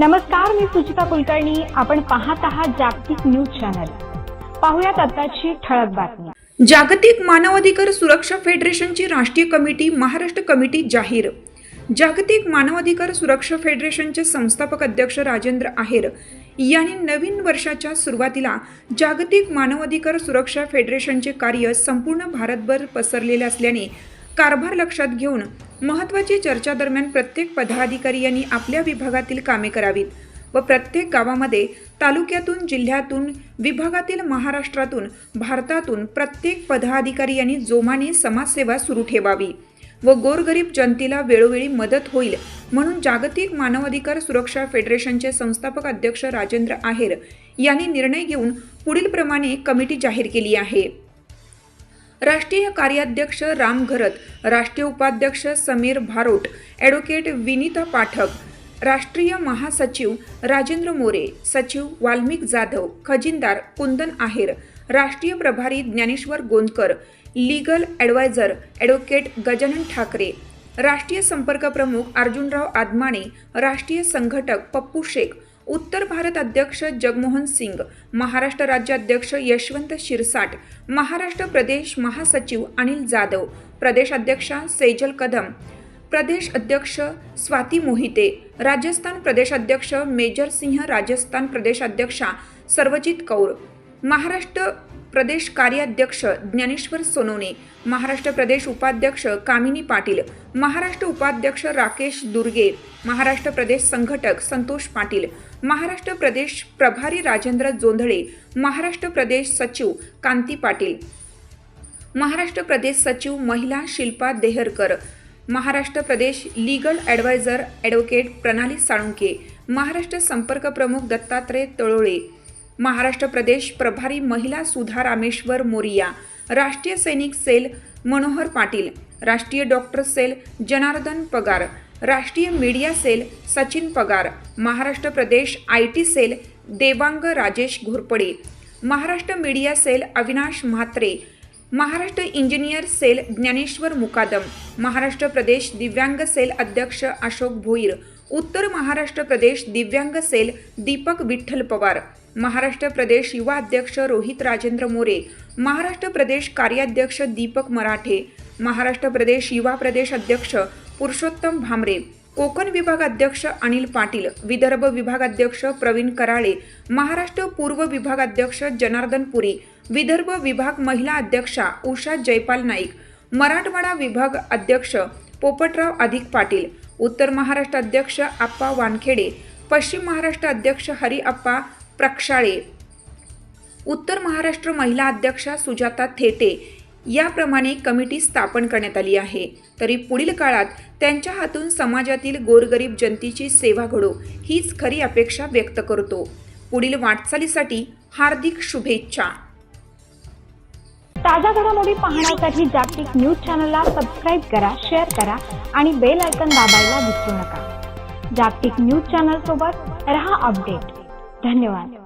नमस्कार मी सुचिता कुलकर्णी. आपण पाहत आहात जागतिक न्यूज चॅनल. पाहुयात आताची ठळक बातमी. जागतिक मानवाधिकार सुरक्षा फेडरेशनची राष्ट्रीय कमिटी महाराष्ट्र कमिटी जाहीर. जागतिक मानवाधिकार सुरक्षा फेडरेशनचे संस्थापक अध्यक्ष राजेंद्र आहेर यांनी नवीन वर्षाच्या सुरुवातीला जागतिक मानवाधिकार सुरक्षा फेडरेशनचे कार्य संपूर्ण भारतभर पसरलेले असल्याने कारभार लक्षात घेऊन महत्त्वाची चर्चा दरम्यान प्रत्येक पदाधिकारी यांनी आपल्या विभागातील कामे करावीत व प्रत्येक गावामध्ये तालुक्यातून जिल्ह्यातून विभागातील महाराष्ट्रातून भारतातून प्रत्येक पदाधिकारी यांनी जोमाने समाजसेवा सुरू ठेवावी व गोरगरीब जनतेला वेळोवेळी मदत होईल म्हणून जागतिक मानवाधिकार सुरक्षा फेडरेशनचे संस्थापक अध्यक्ष राजेंद्र आहेर यांनी निर्णय घेऊन पुढीलप्रमाणे कमिटी जाहीर केली आहे. राष्ट्रीय कार्याध्यक्ष राम घरत राष्ट्रीय उपाध्यक्ष समीर भारोट ॲडव्होकेट विनीता पाठक राष्ट्रीय महासचिव राजेंद्र मोरे सचिव वाल्मिक जाधव खजिनदार कुंदन आहेर राष्ट्रीय प्रभारी Dnyaneshwar Gondkar legal adviser advocate Gajanan Thackeray राष्ट्रीय संपर्क प्रमुख अर्जुनराव आदमाणे राष्ट्रीय संघटक पप्पू शेख उत्तर भारत अध्यक्ष जगमोहन सिंग महाराष्ट्र राज्य अध्यक्ष यशवंत शिरसाट महाराष्ट्र प्रदेश महासचिव अनिल जाधव प्रदेश अध्यक्षा सेजल कदम प्रदेश अध्यक्ष स्वाती मोहिते राजस्थान प्रदेश अध्यक्ष मेजर सिंह राजस्थान प्रदेश अध्यक्षा सर्वजित कौर महाराष्ट्र प्रदेश कार्याध्यक्ष ज्ञानेश्वर सोनवणे महाराष्ट्र प्रदेश उपाध्यक्ष कामिनी पाटील महाराष्ट्र उपाध्यक्ष राकेश दुर्गे महाराष्ट्र प्रदेश संघटक संतोष पाटील महाराष्ट्र प्रदेश प्रभारी राजेंद्र जोंधळे महाराष्ट्र प्रदेश सचिव कांती पाटील महाराष्ट्र प्रदेश सचिव महिला शिल्पा देहरकर महाराष्ट्र प्रदेश legal adviser advocate Pranali Salunke Maharashtra संपर्क प्रमुख दत्तात्रय तळोळे महाराष्ट्र प्रदेश प्रभारी महिला सुधा रामेश्वर मोरिया राष्ट्रीय सैनिक सेल मनोहर पाटील राष्ट्रीय डॉक्टर सेल जनार्दन पगार राष्ट्रीय media cell Sachin Pagar Maharashtra Pradesh I T cell Devang Rajesh Ghorpade Maharashtra media cell Avinash Mhatre Maharashtra engineer cell Dnyaneshwar Mukadam Maharashtra प्रदेश दिव्यांग सेल अध्यक्ष अशोक भोईर उत्तर महाराष्ट्र प्रदेश दिव्यांग सेल दीपक विठ्ठल पवार महाराष्ट्र प्रदेश युवा अध्यक्ष रोहित राजेंद्र मोरे महाराष्ट्र प्रदेश कार्याध्यक्ष दीपक मराठे महाराष्ट्र प्रदेश युवा प्रदेश अध्यक्ष पुरुषोत्तम भामरे कोकण विभाग अध्यक्ष अनिल पाटील विदर्भ विभाग अध्यक्ष प्रवीण कराळे महाराष्ट्र पूर्व विभाग अध्यक्ष जनार्दन पुरी विदर्भ विभाग महिला अध्यक्षा उषा जयपाल नाईक मराठवाडा विभाग अध्यक्ष पोपटराव अधिक पाटील उत्तर महाराष्ट्र अध्यक्ष आप्पा वानखेडे पश्चिम महाराष्ट्र अध्यक्ष हरी आप्पा प्रक्षाळे. उत्तर महाराष्ट्र महिला अध्यक्षा सुजाता थेटे याप्रमाणे कमिटी स्थापन करण्यात आली आहे. तरी पुढील काळात त्यांच्या हातून समाजातील गोरगरीब जनतेची सेवा घडो हीच खरी अपेक्षा व्यक्त करतो. पुढील वाटचालीसाठी हार्दिक शुभेच्छा. ताज्या घडामोडी पाहण्यासाठी जागतिक न्यूज चॅनलला सबस्क्राईब करा शेअर करा आणि बेल आयकॉन दाबायला विसरू नका. जागतिक न्यूज चॅनल सोबत रहा अपडेट. धन्यवाद